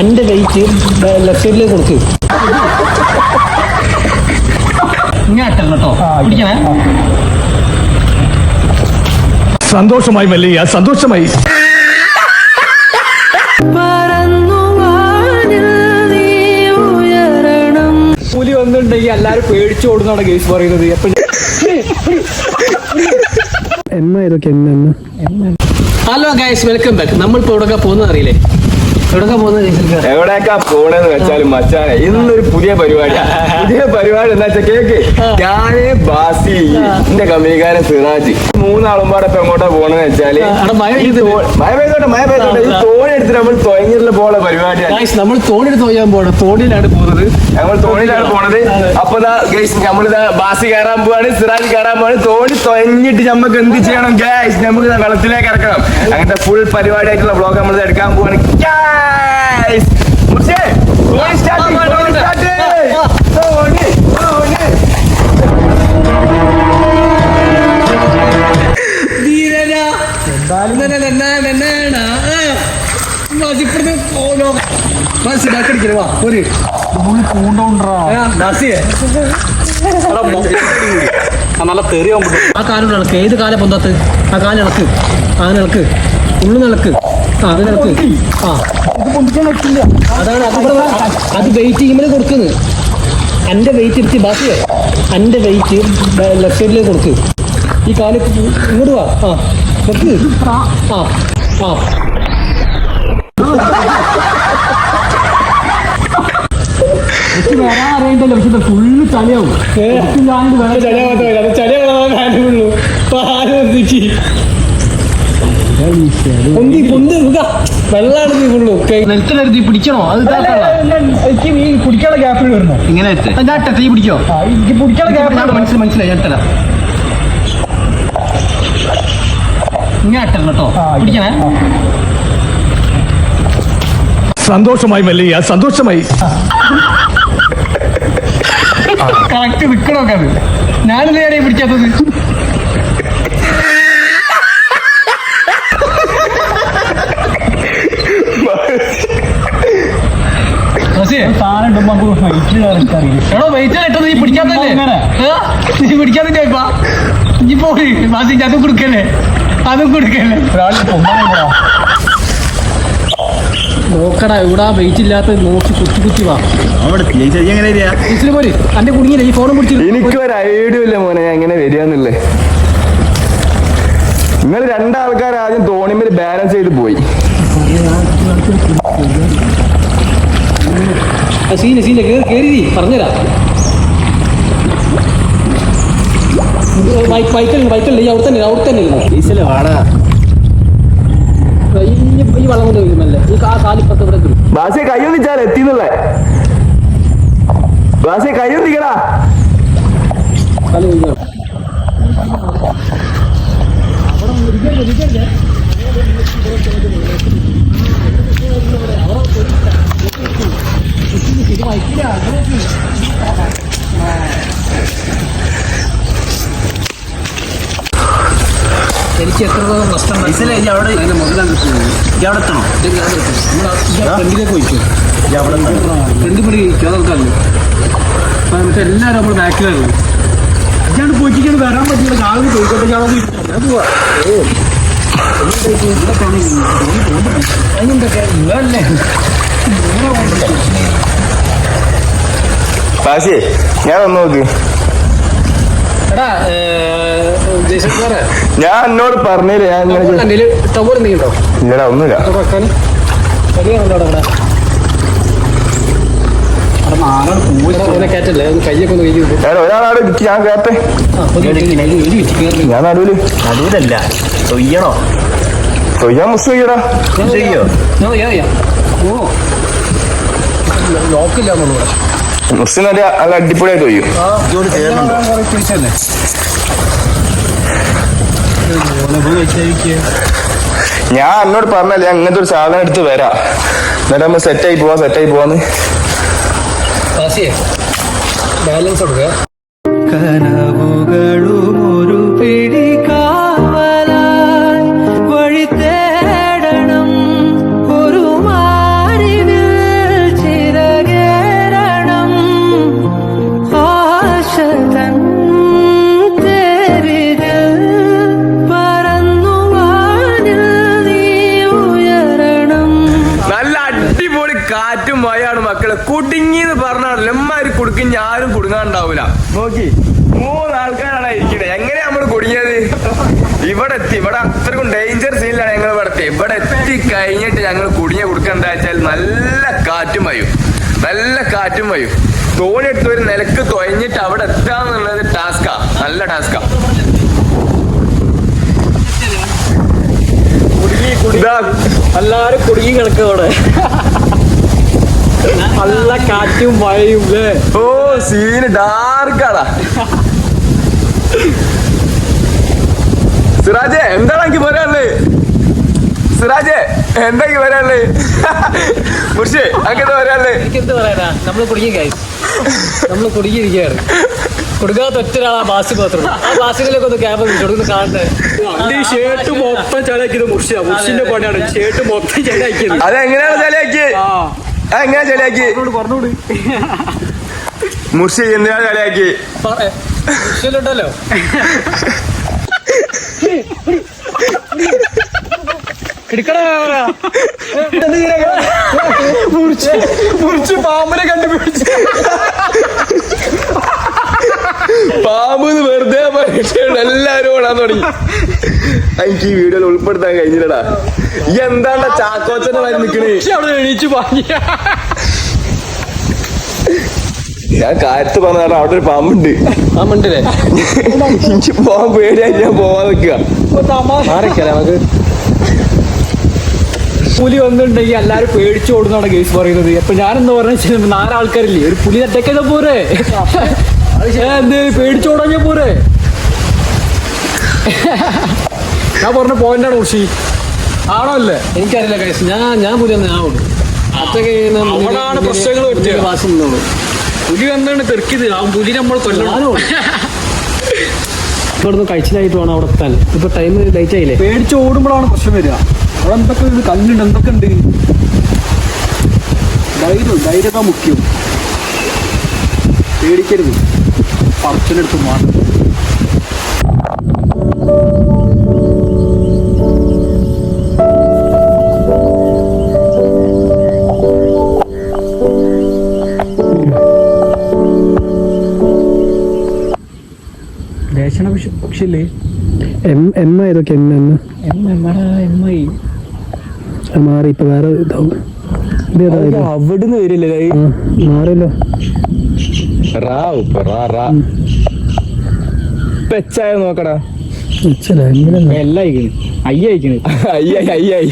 അന്റെ കൈക്ക് ലെഫ്റ്റ് സൈഡിലേക്ക് കൊടുക്ക്. ഇങ്ങോട്ടല്ല കേട്ടോ. പിടിക്കണേ സന്തോഷമായി മല്ലയ്യ സന്തോഷമായി. പുലി വന്നിട്ടുണ്ടെങ്കിൽ എല്ലാരും പേടിച്ചു ഓടുന്നാണ് കേസ് പറയുന്നത്. എപ്പോഴും എമ്മ ഇതൊക്കെ എമ്മ? എമ്മ ഹലോ ഗൈസ് വെൽക്കം ബാക്ക് നമ്മൾ ഇപ്പൊ എവിടെ പോകുന്നത് അറിയില്ലേ? എവിടെയൊക്കെ പോകുന്നത്? പോണെന്ന് വെച്ചാലും മച്ചാനെ ഇന്നൊരു പുതിയ പരിപാടിയാ. പുതിയ പരിപാടി എന്താ വെച്ചാൽ കേക്ക്? ഞാൻ ബാസി എന്റെ കമ്പനിക്കാരൻ സിറാജ്. മൂന്നാളും പാടെ ഇപ്പൊ എങ്ങോട്ടാ പോണെന്ന് വെച്ചാൽ മഴ. പെയ്തോട്ടെ മഴ പെയ്തോട്ടെ ഈ. തോണി എടുത്തിട്ട് നമ്മൾ തൊയങ്ങിട്ടുള്ള പോലെ പരിപാടിയാണ് നമ്മൾ തോണിയെടുത്ത് പോയാൻ പോകണം തോണിയിലാണ് പോകുന്നത്. നമ്മൾ തോണിയിലാണ് പോണത്. അപ്പൊ നമ്മളിതാ ബാസി കയറാൻ പോവാണ് സിറാജ് കയറാൻ പോവാണ്. തോണി തൊഴഞ്ഞിട്ട് നമ്മക്ക് എന്ത് ചെയ്യണം ഗൈസ് നമുക്ക് വെള്ളത്തിലേക്ക് ഇറക്കണം. അങ്ങനത്തെ ഫുൾ പരിപാടിയായിട്ടുള്ള ബ്ലോഗ് നമ്മൾ എടുക്കാൻ പോവാണ്. ഗൈസ് നല്ല തെറിയാൻ ആ കാലം ഇളക്ക്. ഏത് കാലം പൊന്തത്ത്? ആ കാലം ഇളക്ക്. അങ്ങനെ ഇളക്ക്. ഉള്ളു നിളക്ക് ആ അത് ഇളക്ക്. ആ. അതാണ് അത് വെയിറ്റ് ചെയ്യുമ്പോൾ കൊടുക്കുന്നത് എന്റെ വെയിറ്റ് എടുത്ത് ബാക്കി. എന്റെ വെയിറ്റ് ലെഫ്റ്റ് സൈഡിലേക്ക് കൊടുക്ക്. ഈ കാൽ ഇങ്ങോട്ട് വാ. ആ വെക്ക്. ആ ആ. പക്ഷെ ഫുള്ള് ചളിയാവും. പിടിക്കണോ? അത് ഈ കുടിക്കാനുള്ള ഗ്യാപ്പിൽ വരണോ? ഇങ്ങനെ ഞാട്ടെ തീ പിടിക്കോ. മനസ്സിലായി കേട്ടോ. പിടിക്കണേ. സന്തോഷമായി മല്ലയ്യ സന്തോഷമായി. കറക്റ്റ് നിക്കണോക്കെ അത്. പിടിക്കാത്തത്? എടോ വെയിറ്റ് ഇട്ടത് നീ പിടിക്കാത്തല്ലേ. നീ ഇപ്പൊ. ഇനി പോയി. അതും കൊടുക്കല്ലേ? അതും കൊടുക്കല്ലേ? ഒരാൾ നോക്കടാ എവിടാ വെയിറ്റ് ഇല്ലാത്ത നോക്കി കുത്തി കുത്തി വാ. ടീച്ചർ പോര്. അന്റെ കുടുങ്ങിയില്ല? ഈ ഫോണും പിടിച്ചിട്ട് എനിക്ക് ഒരു ഐഡിയ ഇല്ല മോനെ ഞാൻ എങ്ങനെ വരികയെന്നുള്ളത് നിങ്ങൾ രണ്ടാൾക്കാർ ആദ്യം തോണിമേൽ ബാലൻസ് ചെയ്ത് പോയി. സീന സീന കേറി പറഞ്ഞുതരാ. ബൈക്കല്ല ബൈക്കല്ല ഈ അവിടെ തന്നെ അവിടെ തന്നെ ഇരുന്നു. ഈ ഈ വെള്ളം കൊണ്ട് വരുന്നല്ലേ ഈ കാലിപ്പത്ത് ഇവിടെ ബാസിയെ കയ്യൊന്നിച്ചാൽ എത്തിന്നുള്ളേ ബാസിയെ കയ്യൊന്നിക്കടാ കളി കഴിഞ്ഞു? എനിക്ക് എത്ര രൂപ നഷ്ടം അതിന്റെ മുതലാണ് ഫ്രണ്ടിലേക്ക് പോയിക്കോ ഫ്രണ്ട് പടി ചോദർക്കാല്ലോ അപ്പൊ എന്നിട്ട് എല്ലാവരും നമ്മൾ ബാക്കിലായിരുന്നു. ഇയാണ്ട് പോയിക്കാണ് വരാൻ പറ്റില്ല. കാലിന് പോയിക്കോട്ടെ ഞാൻ പോവാ. ബാസിയെ ഞാൻ ഒന്ന് നോക്ക് എടാ ജയശങ്കറെ ഞാൻ എന്നോട് പറഞ്ഞില്ല ഞാൻ ഇങ്ങനെ ഇല്ലടാ ഒന്നുമില്ല. ഞാൻ ഒരാളാട് കേട്ടെ നടുവിൽ. നടുവിലല്ല തൊയ്യണോ തൊയ്യാൻ മുസ് ചെയ്യടാ നല്ല ചെയ്യാം. ഞാൻ എന്നോട് പറഞ്ഞല്ലേ ഞാൻ ഇങ്ങനത്തെ ഒരു സാധനം എടുത്ത് വരാ. എന്നിട്ട് നമ്മൾ സെറ്റായി പോവാ സെറ്റായി പോവാന്ന്. ബാലൻസ് കൊടുക്കുക. കനവുകളും അത്രക്കും ഡേഞ്ചർ സീനിലാണ് ഞങ്ങൾ ഇവിടെ ഇവിടെ എത്തി കഴിഞ്ഞിട്ട് ഞങ്ങൾ കുടുങ്ങിയ കൊടുക്കുക എന്താ വെച്ചാൽ നല്ല കാറ്റും വയും നല്ല കാറ്റും വയും തോണി എടുത്ത് ഒരു നിലയ്ക്ക് തൊഴഞ്ഞിട്ട് അവിടെ എത്താന്നുള്ളത് ടാസ്കാ നല്ല ടാസ്കാ എല്ലാരും കുടുങ്ങി കിടക്കും അവിടെ. നല്ല കാറ്റും മഴയും ഓ സീന് ഡാർക്കാടാ സിറാജെ എന്താണ് എനിക്ക് പറയാനുള്ളത് സിറാജെ എന്താ എനിക്ക് പറയാനുള്ളത് മുർഷി അങ്ങനെ പറയാനുള്ളത് എനിക്ക് എന്ത് പറയാനാ? നമ്മൾ കുടുങ്ങി ഗൈസ് നമ്മൾ കുടുങ്ങിയിരിക്കുകയാണ്. കൊടുക്കാത്ത ഒറ്റ ആ ബാസിലേക്ക് ഒന്ന് കൊടുക്കുന്ന കാണണ്ടേ ഷേർട്ട് മൊത്തം ചളിയാക്കിയത് മുർഷിയ. മുർഷിന്റെ പണിയാണ് ഷേർട്ട് മൊത്തം ചളിയാക്കിയത്. അതെങ്ങനെയാണ് ചളിയാക്കി? ആ. അതെങ്ങനെയാ ചളിയാക്കി? പറഞ്ഞോട് മുർഷി എന്തിനാണ് ചളിയാക്കി? ഉണ്ടല്ലോ? മുറിച്ച് പാമ്പിനെ കണ്ടുപിടിച്ച്. പാമ്പ് വെറുതെ പറഞ്ഞിട്ട് എല്ലാരും ഓടാൻ തുടങ്ങി. എനിക്ക് ഈ വീഡിയോയിൽ ഉൾപ്പെടുത്താൻ കഴിഞ്ഞില്ലടാ. എന്താണ്ടാ ചാക്കോച്ചന്റെ വരെ നിക്കണേ അവിടെ എണീച്ച് പാഞ്ഞ. ഞാൻ കാര്യത്ത് പറഞ്ഞാൽ അവിടെ ഒരു പാമ്പുണ്ട്. പാമ്പുണ്ടല്ലേ? എനിക്ക് പോവാൻ പേടിയായി ഞാൻ പോവാൻ നിൽക്കുക. നമുക്ക്? പുലി വന്നിട്ടുണ്ടെങ്കിൽ എല്ലാരും പേടിച്ചു ഓടുന്നാണ് കേസ് പറയുന്നത്. അപ്പൊ ഞാനെന്താ പറഞ്ഞ നാലാൾക്കാരില്ലേ? ഒരു പുലി അറ്റക്കത പോരെ? എന്ത്? എന്ത് പേടിച്ചോടാഞ്ഞ പോരെ? ഞാൻ പറഞ്ഞ പോയിന്റാണ് ഉഷി ആണോ അല്ലേ എനിക്കറിയില്ല കേസ് ഞാൻ ഞാൻ പുലി ഞാൻ ഓടും. അത്രയ്ക്ക് പ്രശ്നങ്ങൾ. വാസം നിന്നോളൂ. പുലി വന്നാണ് തെറിക്കിത്. ആ പുലി നമ്മൾ കൊല്ലണം. ഇവിടുന്ന് കഴിച്ചിലായിട്ട് വേണം അവിടെ എത്താൻ. ഇപ്പൊ ടൈം ലൈറ്റ് ആയില്ലേ? പേടിച്ച് ഓടുമ്പോഴാണ് പ്രശ്നം വരിക. അവിടെ എന്തൊക്കെ ഉണ്ട് കല്ലുണ്ട് എന്തൊക്കെ ഉണ്ട്? ധൈര്യം ധൈര്യത മുഖ്യം. പേടിക്കരുത്. പറച്ചിലെടുത്ത് മാറും ദേശണ പക്ഷില്ലേ എം എം ഇതൊക്കെ എം എം. M I. മാറി. ഇപ്പൊ വേറെ ഇതാവും. അവിടുന്ന് വരില്ലേ? മാറിയല്ലോ. റാ ഉപ്പ റാ റാ. പെച്ചായ നോക്കടാ. എല്ലാം അയക്കണ്. അയ്യ അയക്കണ്. അയ്യായി അയ്യായി